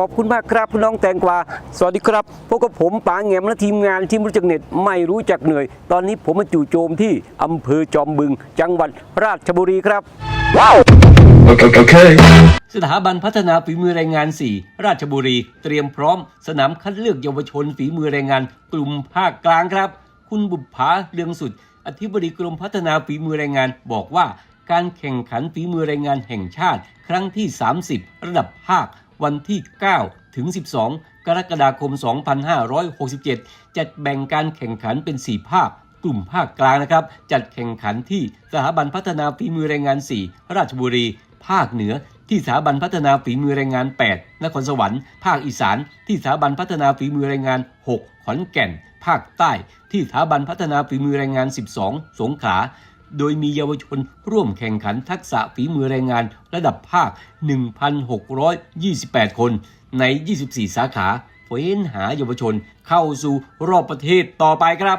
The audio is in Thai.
ขอบคุณมากครับพี่น้องแตงกวา สวัสดีครับ พบกับผมป๋าแหงมและทีมงานที่ไม่รู้จักเหน็ดไม่รู้จักเหนื่อย ตอนนี้ผมมาจู่โจมที่อำเภอจอมบึง จังหวัดราชบุรีครับ Okay. okay. สถาบันพัฒนาฝีมือแรงงาน 4 ราชบุรี เตรียมพร้อม สนามคัดเลือกเยาวชนฝีมือแรงงาน กลุ่มภาคกลางครับ คุณบุปผาเรืองสุด อธิบดีกรมพัฒนาฝีมือแรงงานบอกว่า การแข่งขันฝีมือแรงงานแห่งชาติ ครั้งที่ 30 ระดับภาค วันที่ 9 ถึง 12 กรกฎาคม 2567 จัดแบ่งการแข่งขันเป็น 4 ภาคกลุ่มภาคกลางนะครับ จัดแข่งขันที่สถาบันพัฒนาฝีมือแรงงาน 4 ราชบุรี ภาคเหนือที่สถาบันพัฒนาฝีมือแรงงาน 8 นครสวรรค์ ภาคอีสาน ที่สถาบันพัฒนาฝีมือแรงงาน 6 ขอนแก่น ภาคใต้ ที่สถาบันพัฒนาฝีมือแรงงาน 12 สงขลา โดยมีเยาวชนร่วมแข่งขันทักษะฝีมือแรงงานระดับภาค 1,628 คนใน 24 สาขาเฟ้นหาเยาวชนเข้าสู่รอบประเทศต่อไปครับ